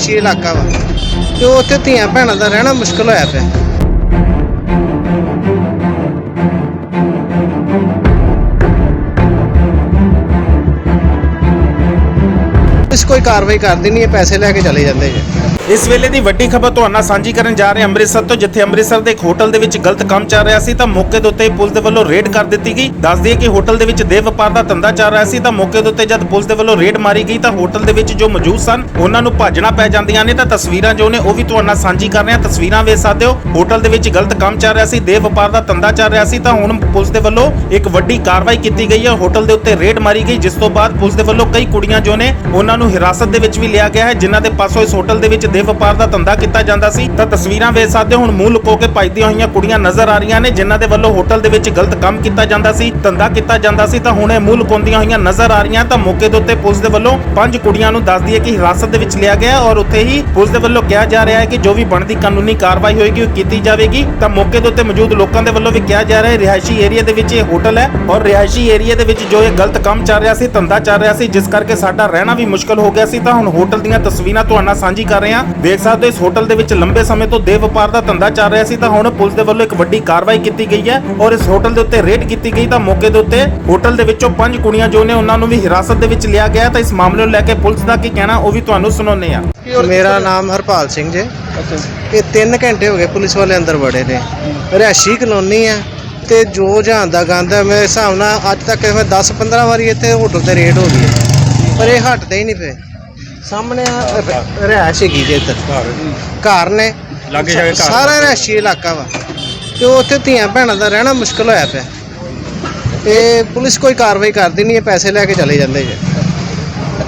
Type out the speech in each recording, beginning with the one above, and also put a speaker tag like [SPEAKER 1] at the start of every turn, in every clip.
[SPEAKER 1] ਰਿਹਾਇਸ਼ੀ ਇਲਾਕਾ ਵਾ ਤੇ ਉੱਥੇ ਧੀਆਂ ਭੈਣਾਂ ਦਾ ਰਹਿਣਾ ਮੁਸ਼ਕਲ ਹੋਇਆ ਪਿਆ। ਇਸ ਕੋਈ ਕਾਰਵਾਈ ਕਰਦੀ ਨਹੀਂ ਹੈ, ਪੈਸੇ ਲੈ ਕੇ ਚਲੇ ਜਾਂਦੇ ਜੀ
[SPEAKER 2] ਇਸ ਵੇਲੇ ਦੀ ਵੱਡੀ ਖਬਰ ਤੁਹਾਨੂੰ ਨਾਲ ਸਾਂਝੀ ਕਰਨ ਜਾ ਰਹੇ ਅੰਮ੍ਰਿਤਸਰ ਤੋਂ, ਜਿੱਥੇ ਅੰਮ੍ਰਿਤਸਰ ਦੇ ਇੱਕ ਹੋਟਲ ਦੇ ਵਿੱਚ ਗਲਤ ਕੰਮ ਚੱਲ ਰਿਹਾ ਸੀ, ਤਾਂ ਮੌਕੇ ਦੇ ਉੱਤੇ ਪੁਲਿਸ ਦੇ ਵੱਲੋਂ ਰੇਡ ਕਰ ਦਿੱਤੀ ਗਈ। ਦੱਸ ਦਈਏ ਕਿ ਹੋਟਲ ਦੇ ਵਿੱਚ ਦੇਹ ਵਪਾਰ ਦਾ ਧੰਦਾ ਚੱਲ ਰਿਹਾ ਸੀ, ਤਾਂ ਮੌਕੇ ਦੇ ਉੱਤੇ ਜਦ ਪੁਲਿਸ ਦੇ ਵੱਲੋਂ ਰੇਡ ਮਾਰੀ ਗਈ, ਤਾਂ ਹੋਟਲ ਦੇ ਵਿੱਚ ਜੋ ਮੌਜੂਦ ਸਨ, ਉਹਨਾਂ ਨੂੰ ਭੱਜਣਾ ਪੈ ਜਾਂਦੀਆਂ ਨੇ, ਤਾਂ ਤਸਵੀਰਾਂ ਜੋ ਨੇ ਉਹ ਵੀ ਤੁਹਾਨੂੰ ਨਾਲ ਸਾਂਝੀ ਕਰ ਰਹੇ ਹਾਂ। ਤਸਵੀਰਾਂ ਵੇਖ ਸਕਦੇ ਹੋ, ਹੋਟਲ ਦੇ ਵਿੱਚ ਗਲਤ ਕੰਮ ਚੱਲ ਰਿਹਾ ਸੀ, ਦੇਹ ਵਪਾਰ ਦਾ ਧੰਦਾ ਚੱਲ ਰਿਹਾ ਸੀ, ਤਾਂ ਹੁਣ ਪੁਲਿਸ ਦੇ ਵੱਲੋਂ ਇੱਕ ਵੱਡੀ ਕਾਰਵਾਈ ਕੀਤੀ ਗਈ ਹੈ। ਹੋਟਲ ਦੇ ਉੱਤੇ ਰੇਡ ਮਾਰੀ ਗਈ, ਜਿਸ ਤੋਂ ਬਾਅਦ ਪੁਲਿਸ ਦੇ ਵੱਲੋਂ ਕਈ ਕੁੜੀਆਂ ਜੋ ਨੇ, ਉਹਨਾਂ ਨੂੰ ਹਿਰਾਸਤ ਦੇ ਵਿੱਚ ਵੀ ਲਿਆ ਗਿਆ ਹੈ, ਜਿਨ੍ਹਾਂ ਦੇ ਪਾਸੋਂ ਇਸ ਹੋਟਲ ਦੇ ਵਿੱਚ ਦੇਹ ਵਪਾਰ ਦਾ ਧੰਦਾ ਕੀਤਾ ਜਾਂਦਾ ਸੀ, ਤਾਂ ਤਸਵੀਰਾਂ ਵੇਖ ਸਕਦੇ ਹੋ, ਹੁਣ ਮੂੰਹ ਲੁਕੋ ਕੇ ਭੱਜਦੀਆਂ ਹੋਈਆਂ ਕੁੜੀਆਂ ਨਜ਼ਰ ਆ ਰਹੀਆਂ ਨੇ, ਜਿਨ੍ਹਾਂ ਦੇ ਵੱਲੋਂ ਹੋਟਲ ਦੇ ਵਿੱਚ ਗਲਤ ਕੰਮ ਕੀਤਾ ਜਾਂਦਾ ਸੀ, ਧੰਦਾ ਕੀਤਾ ਜਾਂਦਾ ਸੀ, ਤਾਂ ਹੁਣ ਇਹ ਮੂੰਹ ਲੁਕਾਉਂਦੀਆਂ ਹੋਈਆਂ ਨਜ਼ਰ ਆ ਰਹੀਆਂ, ਤਾਂ ਮੌਕੇ ਦੇ ਉੱਤੇ ਪੁਲਿਸ ਦੇ ਵੱਲੋਂ ਪੰਜ ਕੁੜੀਆਂ ਨੂੰ ਦੱਸ ਦਈਏ ਕਿ ਹਿਰਾਸਤ ਦੇ ਵਿੱਚ ਲਿਆ ਗਿਆ ਔਰ ਉੱਥੇ ਹੀ ਪੁਲਿਸ ਦੇ ਵੱਲੋਂ ਕਿਹਾ ਜਾ ਰਿਹਾ ਹੈ ਕਿ ਜੋ ਵੀ ਬਣਦੀ ਕਾਨੂੰਨੀ ਕਾਰਵਾਈ ਹੋਏਗੀ, ਉਹ ਕੀਤੀ ਜਾਵੇਗੀ, ਤਾਂ ਮੌਕੇ ਦੇ ਉੱਤੇ ਮੌਜੂਦ ਲੋਕਾਂ ਦੇ ਵੱਲੋਂ ਵੀ ਕਿਹਾ ਜਾ ਰਿਹਾ ਹੈ, ਰਿਹਾਇਸ਼ੀ ਏਰੀਆ ਦੇ ਵਿੱਚ ਇਹ ਹੋਟਲ ਹੈ, ਔਰ ਰਿਹਾਇਸ਼ੀ ਏਰੀਆ ਦੇ ਵਿੱਚ ਜੋ ਇਹ ਗਲਤ ਕੰਮ ਚੱਲ ਰਿਹਾ ਸੀ, ਧੰਦਾ ਚੱਲ ਰਿਹਾ ਸੀ, ਜਿਸ ਕਰਕੇ ਸਾਡਾ ਰਹਿਣਾ ਵੀ ਮੁਸ਼ਕਲ ਹੋ ਗਿਆ ਸੀ, ਤਾਂ ਹੁਣ ਹੋਟਲ ਦੀਆਂ ਤਸਵੀਰਾਂ ਤੁਹਾਡੇ ਨਾਲ ਸਾਂਝੀ ਕਰ ਰਹੇ ਹਾਂ ਦੇਖ ਸਕਦੇ ਹੋ ਇਸ ਹੋਟਲ ਦੇ ਵਿੱਚ ਲੰਬੇ ਸਮੇਂ ਤੋਂ ਦੇਹ ਵਪਾਰ ਦਾ ਧੰਦਾ ਚੱਲ ਰਿਹਾ ਸੀ ਤਾਂ ਹੁਣ ਪੁਲਿਸ ਦੇ ਵੱਲੋਂ ਇੱਕ ਵੱਡੀ ਕਾਰਵਾਈ ਕੀਤੀ ਗਈ ਹੈ ਔਰ ਇਸ ਹੋਟਲ ਦੇ ਉੱਤੇ ਰੇਡ ਕੀਤੀ ਗਈ ਤਾਂ ਮੌਕੇ ਦੇ ਉੱਤੇ ਹੋਟਲ ਦੇ ਵਿੱਚੋਂ ਪੰਜ ਕੁੜੀਆਂ ਜੋ ਨੇ ਉਹਨਾਂ ਨੂੰ ਵੀ ਹਿਰਾਸਤ ਦੇ ਵਿੱਚ ਲਿਆ ਗਿਆ ਤਾਂ ਇਸ ਮਾਮਲੇ ਨੂੰ ਲੈ ਕੇ ਪੁਲਿਸ ਦਾ ਕੀ ਕਹਿਣਾ ਉਹ ਵੀ ਤੁਹਾਨੂੰ ਸੁਣਾਉਂਦੇ ਆ
[SPEAKER 1] ਮੇਰਾ ਨਾਮ ਹਰਪਾਲ ਸਿੰਘ ਜੇ। ਇਹ 3 ਘੰਟੇ ਹੋ ਗਏ ਪੁਲਿਸ ਵਾਲੇ ਅੰਦਰ ਵੜੇ ਨੇ। ਰਿਹਾਇਸ਼ੀ ਕਲੋਨੀ ਆ ਤੇ ਜੋ ਜਹਾਨ ਦਾ ਗੰਦ ਮੇਰੇ ਹਿਸਾਬ ਨਾਲ ਅੱਜ ਤੱਕ ਮੈਂ 10 15 ਵਾਰੀ ਇੱਥੇ ਹੋਟਲ ਤੇ ਰੇਡ ਹੋ ਗਈ ਹੈ। ਪਰ ਇਹ ਹਟਦੇ ਹੀ ਨਹੀਂ ਪਏ। ਸਾਹਮਣੇ ਆ ਰ- ਰਿਹਾਇਸ਼ ਹੈਗੀ ਜੇ ਇੱਧਰ। ਘਰ। ਨੇ।
[SPEAKER 3] ਲਾਗੇ ਸ਼ਾਗੇ ਘਰ।
[SPEAKER 1] ਸਾਰਾ ਰਿਹਾਇਸ਼ੀ ਇਲਾਕਾ ਵਾ। ਤੇ ਉੱਥੇ ਧੀਆਂ ਭੈਣਾਂ ਦਾ ਰਹਿਣਾ ਮੁਸ਼ਕਲ ਹੋਇਆ ਪਿਆ। ਤੇ ਪੁਲਿਸ ਕੋਈ ਕਾਰਵਾਈ ਕਰਦੀ ਨਹੀਂ ਹੈ ਪੈਸੇ ਲੈ ਕੇ ਚਲੇ ਜਾਂਦੇ ਜੇ।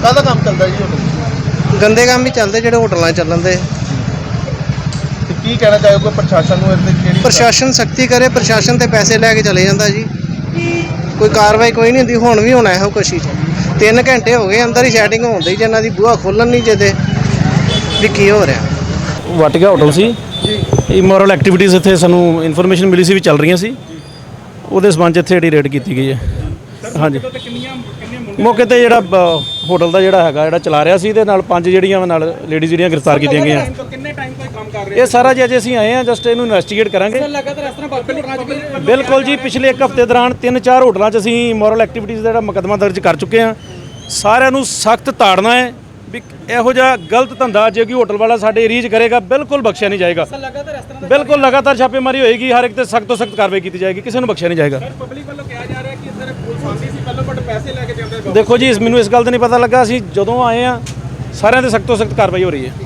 [SPEAKER 3] ਕਾਹਦਾ ਕੰਮ ਚੱਲਦਾ ਜੀ ਹੋਟਲ?
[SPEAKER 1] ਗੰਦੇ ਕੰਮ ਹੀ ਚੱਲਦੇ ਜਿਹੜੇ ਹੋਟਲਾਂ 'ਚ ਚੱਲਣ ਦੇ।
[SPEAKER 3] ਤੇ ਕੀ ਕਹਿਣਾ ਚਾਹੋਗੇ ਪ੍ਰਸ਼ਾਸਨ ਨੂੰ ਇਹਦੇ ਕਿਹੜੀ
[SPEAKER 1] ਪ੍ਰਸ਼ਾਸਨ ਸਖਤੀ ਕਰੇ ਪ੍ਰਸ਼ਾਸਨ ਤੇ ਪੈਸੇ ਲੈ ਕੇ ਚਲੇ ਜਾਂਦਾ ਜੀ। ਕੋਈ ਕਾਰਵਾਈ ਕੋਈ ਨਹੀਂ ਹੁੰਦੀ ਹੁਣ ਵੀ ਹੋਣਾ ਇਹੋ ਕੁਛ ਹੀ। ਤਿੰਨ ਘੰਟੇ ਹੋ ਗਏ ਅੰਦਰ ਹੀ ਸੈਟਿੰਗ ਹੋਣ ਦੀ ਜਿਨ੍ਹਾਂ ਦੀ ਬੂਹਾ ਖੋਲਣ ਨਹੀਂ ਜਦੇ ਵੀ ਕੀ ਹੋ ਰਿਹਾ?
[SPEAKER 4] ਵਾਟਿਕਾ ਹੋਟਲ ਸੀ। ਇਮੋਰਲ ਐਕਟੀਵਿਟੀਜ਼ ਇੱਥੇ ਸਾਨੂੰ ਇਨਫੋਰਮੇਸ਼ਨ ਮਿਲੀ ਸੀ ਵੀ ਚੱਲ ਰਹੀਆਂ ਸੀ। ਉਹਦੇ ਸਬੰਧ ਇੱਥੇ ਜਿਹੜੀ ਰੇਡ ਕੀਤੀ ਗਈ ਹੈ। ਹਾਂਜੀ। ਮੌਕੇ ਤੇ ਜਿਹੜਾ ਹੋਟਲ ਦਾ ਜਿਹੜਾ ਹੈਗਾ ਜਿਹੜਾ ਚਲਾ ਰਿਹਾ ਸੀ ਇਹਦੇ ਨਾਲ ਪੰਜ ਜਿਹੜੀਆਂ ਨਾਲ ਲੇਡੀਜ਼ ਜਿਹੜੀਆਂ ਗ੍ਰਿਫਤਾਰ ਕੀਤੀਆਂ ਗਈਆਂ।
[SPEAKER 2] ਕਿੰਨੇ ਟਾਈਮ ਤੋਂ ਕੰਮ ਕਰ
[SPEAKER 4] ਇਹ ਸਾਰਾ ਜੀ ਅਜੇ ਅਸੀਂ ਆਏ ਆ ਜਸਟ ਇਹਨੂੰ ਇਨਵੈਸਟੀਗੇਟ ਕਰਾਂਗੇ। ਬਿਲਕੁਲ ਜੀ ਪਿਛਲੇ ਇੱਕ ਹਫ਼ਤੇ ਦੌਰਾਨ ਤਿੰਨ ਚਾਰ ਹੋਟਲਾਂ 'ਚ ਅਸੀਂ ਮੋਰਲ ਐਕਟੀਵਿਟੀਜ਼ ਦਾ ਜਿਹੜਾ ਮੁਕੱਦਮਾ ਦਰਜ ਕਰ ਚੁੱਕੇ ਹਾਂ। ਸਾਰਿਆਂ ਨੂੰ ਸਖਤ ਤਾੜਨਾ ਹੈ ਵੀ ਇਹੋ ਜਿਹਾ ਗਲਤ ਧੰਦਾ ਜੇ ਕੋਈ ਹੋਟਲ ਵਾਲਾ ਸਾਡੇ ਏਰੀਆ 'ਚ ਕਰੇਗਾ ਬਿਲਕੁਲ ਬਖਸ਼ਿਆ ਨਹੀਂ ਜਾਏਗਾ।
[SPEAKER 2] ਲਗਾਤਾਰ ਇਸ ਤਰ੍ਹਾਂ
[SPEAKER 4] ਬਿਲਕੁਲ ਲਗਾਤਾਰ ਛਾਪੇਮਾਰੀ ਹੋਏਗੀ ਹਰ ਇੱਕ ਤੇ ਸਖਤ ਤੋਂ ਸਖਤ ਕਾਰਵਾਈ ਕੀਤੀ ਜਾਏਗੀ ਕਿਸੇ ਨੂੰ ਬਖਸ਼ਿਆ ਨਹੀਂ ਜਾਏਗਾ।
[SPEAKER 2] ਪਬਲਿਕ ਵੱਲੋਂ ਕਿਹਾ ਜਾ ਰਿਹਾ ਕਿ ਸਰ ਪੁਲਿਸ ਆਉਂਦੀ ਸੀ ਪਹਿਲਾਂ ਬਟ ਪੈਸੇ ਲੈ ਕੇ ਜਾਂਦੇ
[SPEAKER 4] ਦੇਖੋ ਜੀ ਇਸ ਮੈਨੂੰ ਇਸ ਗੱਲ ਦਾ ਨਹੀਂ ਪਤਾ ਲੱਗਾ ਅਸੀਂ ਜਦੋਂ ਆਏ ਆ ਸਾਰਿਆਂ ਤੇ ਸਖਤ ਤੋਂ ਸਖਤ ਕਾਰਵਾਈ ਹੋ ਰਹੀ ਹੈ।